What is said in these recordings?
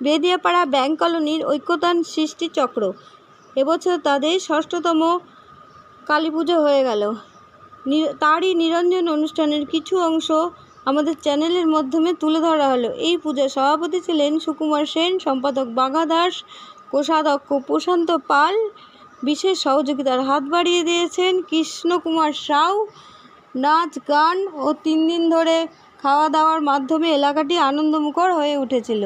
Bediyapara bank কলোনির ঐক্যতান সৃষ্টি চক্র। এবছর তাদের ষষ্ঠতম কালী হয়ে গেল। তারই নিরঞ্জন অনুষ্ঠানের কিছু অংশ আমাদের চ্যানেলের মাধ্যমে তুলে ধরা হলো। এই পূজার সভাপতি ছিলেন সুকুমার সেন, সম্পাদক বাঘা দাস, কোষাধ্যক্ষ প্রশান্ত পাল। বিশেষ সহযোগিতার হাত বাড়িয়ে দিয়েছেন কৃষ্ণকুমার সাউ। নাচ, গান ও তিন দিন ধরে খাওয়া দাওয়ার মাধ্যমে এলাকাটি আনন্দমুখর হয়ে উঠেছিল।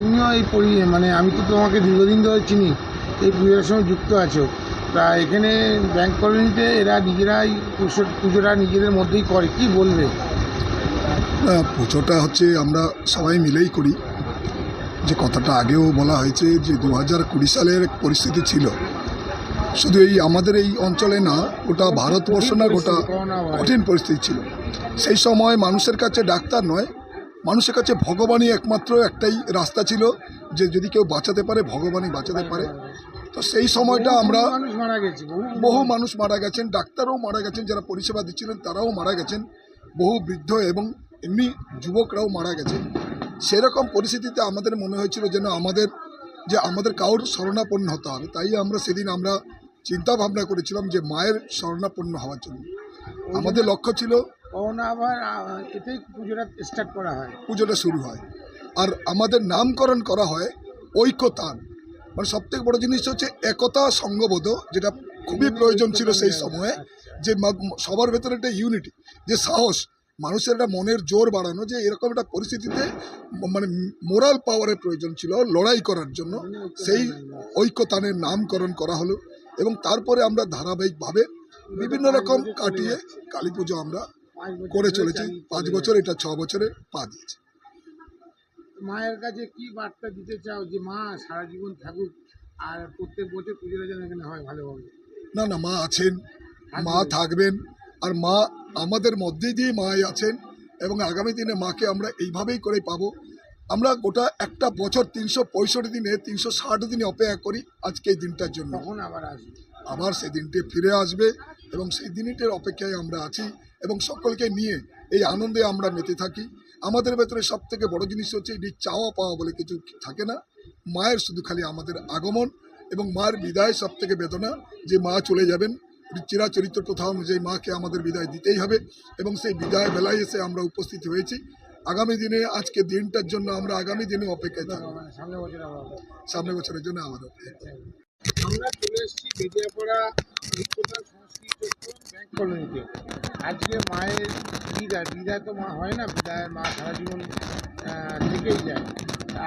তুমিও এই মানে আমি তো তোমাকে দীর্ঘদিন ধরে চিনি, এই পুজোর সঙ্গে যুক্ত আছো। প্রায় এখানে ব্যাংক কলোনিতে এরা নিজেরাই পুজো পুজোটা নিজেদের মধ্যেই করে কি বলবে? পুজোটা হচ্ছে আমরা সবাই মিলেই করি। যে কথাটা আগেও বলা হয়েছে যে দু হাজার কুড়ি সালের পরিস্থিতি ছিল। শুধু এই আমাদের এই অঞ্চলে না গোটা ভারতবর্ষ না গোটা কঠিন পরিস্থিতি ছিল। সেই সময় মানুষের কাছে ডাক্তার নয় মানুষের কাছে ভগবানই একমাত্র একটাই রাস্তা ছিল যে যদি কেউ বাঁচাতে পারে ভগবানই বাঁচাতে পারে। তো সেই সময়টা আমরা বহু মানুষ মারা গেছে বহু বহু মানুষ মারা গেছেন ডাক্তারও মারা গেছেন যারা পরিষেবা দিচ্ছিলেন তারাও মারা গেছেন বহু বৃদ্ধ এবং এমনি যুবকরাও মারা গেছেন সেরকম পরিস্থিতিতে আমাদের মনে হয়েছিল যেন আমাদের যে আমাদের কাউর শরণাপন্ন হতে হবে। তাই আমরা সেদিন আমরা চিন্তা ভাবনা করেছিলাম যে মায়ের শরণাপন্ন হওয়ার জন্য। আমাদের লক্ষ্য ছিল আবার এতেই পুজোটা স্টার্ট করা হয়। পুজোটা শুরু হয়। আর আমাদের নামকরণ করা হয় ঐক্যতান মানে সবথেকে বড় জিনিস হচ্ছে একতা সঙ্গবোধ, যেটা খুবই প্রয়োজন ছিল সেই সময়ে, যে সবার ভেতরে একটা ইউনিটি যে সাহস, মানুষের একটা মনের জোর বাড়ানো, যে এরকম একটা পরিস্থিতিতে মানে মোরাল পাওয়ারের প্রয়োজন ছিল লড়াই করার জন্য, সেই ঐক্যতানের নামকরণ করা হলো এবং তারপরে আমরা ধারাবাহিকভাবে বিভিন্ন রকম কাটিয়ে কালী পুজো আমরা করে চলেছি। পাঁচ বছর, এটা ছ বছরে পা দিয়েছে। মায়ের কাছে কি বার্তা দিতে চাও যে মা সারা জীবন থাকুক আর প্রত্যেক বছর পুজোটা যেন এখানে হয় ভালোভাবে? না না মা আছেন। মা থাকবেন। আর মা আমাদের মধ্যে দিয়ে মা আছেন এবং আগামী দিনে মাকে আমরা এইভাবেই করে পাবো। আমরা গোটা একটা বছর তিনশো পঁয়ষট্টি দিনে তিনশো ষাট দিনে অপেক্ষা করি আজকে এই দিনটার জন্য। তখন আবার আসবে? আবার সেই দিনটি ফিরে আসবে এবং সেই দিনটির অপেক্ষায় আমরা আছি এবং সকলকে নিয়ে এই আনন্দে আমরা মেতে থাকি। আমাদের ভেতরে সব থেকে বড় জিনিস হচ্ছে এটি চাওয়া পাওয়া বলে কিছু থাকে না। মায়ের শুধু খালি আমাদের আগমন এবং মার বিদায় সব থেকে বেদনা যে মা চলে যাবেন এটি চিরাচরিত্র প্রথা অনুযায়ী মাকে আমাদের বিদায় দিতেই হবে এবং সেই বিদায় বেলায় এসে আমরা উপস্থিত হয়েছি। আগামী দিনে আজকে দিনটার জন্য আমরা আগামী দিনে অপেক্ষায় থাকব। মানে সামনে বছরের জন্য আমাদের আমরা চলে এসেছি বেদিয়াপাড়া ঐক্যতা ব্যাংক কলোনিতে। আজকে মায়ের বিদায় বিদায় তো মা হয় না বিদায় মা সারা জীবন থেকেই যায়।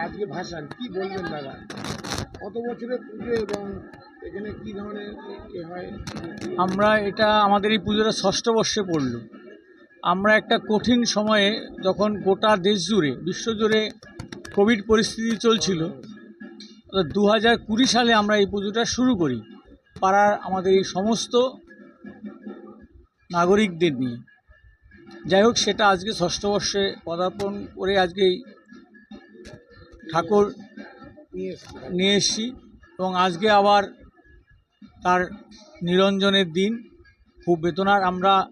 আজকে ভাষান কি বলবেন দাদা? কত বছরের পুজো এবং এখানে কি ধরনের হয়? আমরা এটা, আমাদের এই পুজোটা ষষ্ঠ বর্ষে পড়ল। আমরা একটা কঠিন সময়ে যখন গোটা দেশ জুড়ে বিশ্বজুড়ে কোভিড পরিস্থিতি চলছিল দু হাজার কুড়ি সালে আমরা এই পুজোটা শুরু করি। পাড়ার আমাদের এই সমস্ত নাগরিকদের নিয়ে। যাই হোক সেটা আজকে ষষ্ঠ বর্ষে পদার্পণ করে আজকে ঠাকুর নিয়ে এসেছি। নিয়ে এসছি এবং আজকে আবার তার নিরঞ্জনের দিন। খুব বেতনার আমরা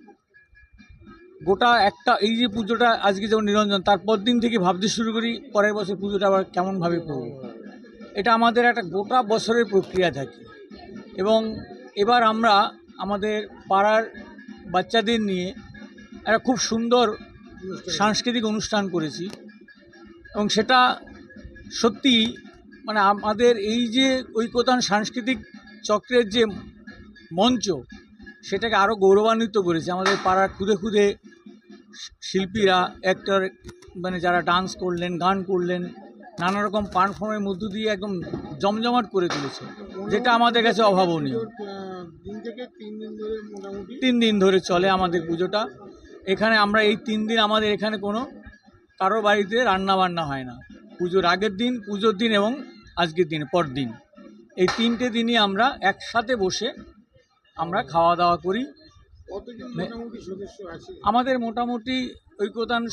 গোটা একটা এই যে পুজোটা আজকে যেমন নিরঞ্জন তারপর দিন থেকে ভাবতে শুরু করি পরের বছর পুজোটা আবার কেমনভাবে করব। এটা আমাদের একটা গোটা বছরের প্রক্রিয়া থাকে। এবং এবার আমরা আমাদের পাড়ার বাচ্চাদের নিয়ে একটা খুব সুন্দর সাংস্কৃতিক অনুষ্ঠান করেছি। এবং সেটা সত্যি মানে আমাদের এই যে ঐক্যতান সাংস্কৃতিক চক্রের যে মঞ্চ, সেটাকে আরও গৌরবান্বিত করেছে। আমাদের পাড়ার খুদে খুদে শিল্পীরা অ্যাক্টর মানে যারা ডান্স করলেন, গান করলেন, নানা রকম পারফর্মের মধ্য দিয়ে একদম জমজমাট করে তুলেছে। যেটা আমাদের কাছে অভাবনীয়। তিন দিন ধরে চলে আমাদের পুজোটা। এখানে আমরা এই তিন দিন আমাদের এখানে কোনো কারও বাড়িতে রান্না বান্না হয় না। পুজোর আগের দিন পুজোর দিন এবং আজকের দিন পর দিন। এই তিনটে দিনই আমরা একসাথে বসে আমরা খাওয়া দাওয়া করি আমাদের মোটামুটি ঐক্যতান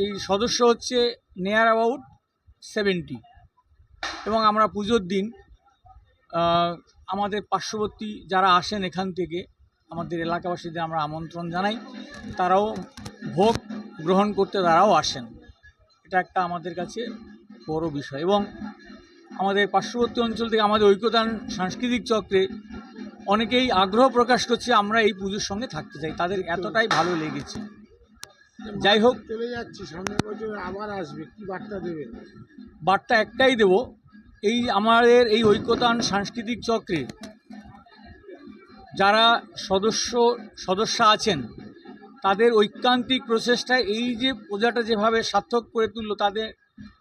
এই সদস্য হচ্ছে নেয়ার অ্যাবাউট সেভেন্টি এবং আমরা পুজোর দিন আমাদের পার্শ্ববর্তী যারা আসেন এখান থেকে আমাদের এলাকাবাসীদের আমরা আমন্ত্রণ জানাই তারাও ভোগ গ্রহণ করতে তারাও আসেন। এটা একটা আমাদের কাছে বড় বিষয় এবং আমাদের পার্শ্ববর্তী অঞ্চল থেকে আমাদের ঐক্যতান সাংস্কৃতিক চক্রে অনেকেই আগ্রহ প্রকাশ করছে আমরা এই পুজোর সঙ্গে থাকতে চাই। তাদের এতটাই ভালো লেগেছে। যাই হোক। চলে যাচ্ছি সামনের বছর আবার আসবে কি বার্তা দেবেন? বার্তা একটাই দেব এই আমাদের এই ঐক্যতান সাংস্কৃতিক চক্রে যারা সদস্য সদস্য আছেন, তাদের ঐকান্তিক প্রচেষ্টায় এই যে পূজাটা যেভাবে সার্থক করে তুললো, তাদের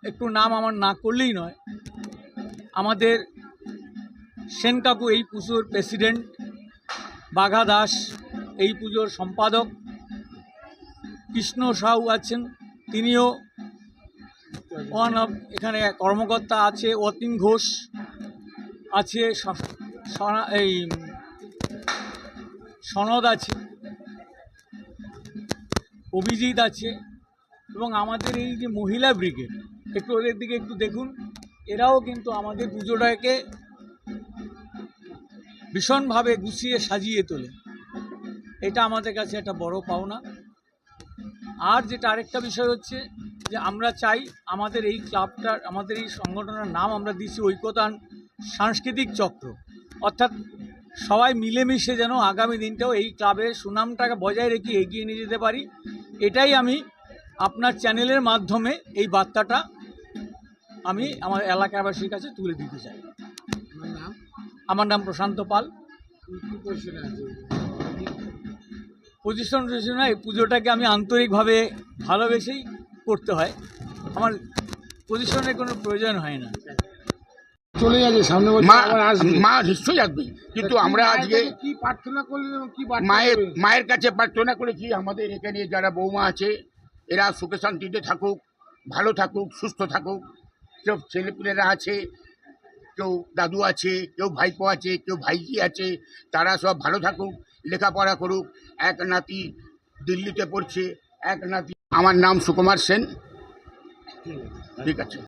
একটু নাম আমার না করলেই নয়। আমাদের সেন কাকু এই পুজোর প্রেসিডেন্ট, বাঘা দাস এই পুজোর সম্পাদক, কৃষ্ণ সাউ আছেন, তিনিও ওয়ান অফ এখানে কর্মকর্তা আছে, অতীন ঘোষ আছে এই, সনদ আছে, অভিজিৎ আছে এবং আমাদের এই যে মহিলা ব্রিগেড, একটু ওদের দিকে একটু দেখুন, এরাও কিন্তু আমাদের পুজোটাকে ভীষণভাবে গুছিয়ে সাজিয়ে তোলে। এটা আমাদের কাছে একটা বড় পাওনা। আর যেটা আরেকটা বিষয় হচ্ছে যে আমরা চাই আমাদের এই ক্লাবটার আমাদের এই সংগঠনের নাম আমরা দিচ্ছি ঐক্যতান সাংস্কৃতিক চক্র। অর্থাৎ সবাই মিলেমিশে যেন আগামী দিনটাও এই ক্লাবের সুনামটাকে বজায় রেখে এগিয়ে নিয়ে যেতে পারি। এটাই আমি আপনার চ্যানেলের মাধ্যমে এই বার্তাটা আমি আমার এলাকাবাসীর কাছে তুলে দিতে চাই। আমার নাম প্রশান্ত পাল। পজিশনে আছে? পজিশন এই পুজোটাকে আমি আন্তরিকভাবে ভালোবেসেই করতে হয় আমার পজিশনের কোনো প্রয়োজন হয় না। চলে যাচ্ছে সামনে মা আবার আসবে। নিশ্চয়ই আসবে। কিন্তু আমরা আজকে কি প্রার্থনা করলেন কি মায়ের মায়ের কাছে প্রার্থনা করেছি আমাদের এখানে যারা বৌমা আছে এরা সুখে শান্তিতে থাকুক ভালো থাকুক সুস্থ থাকুক। কেউ ছেলেপুলেরা আছে কেউ দাদু আছে কেউ ভাইপো আছে কেউ ভাইজি আছে তারা সব ভালো থাকুক লেখাপড়া করুক। এক নাতি দিল্লিতে পড়ছে এক নাতি আমার নাম সুকুমার সেন। ঠিক আছে।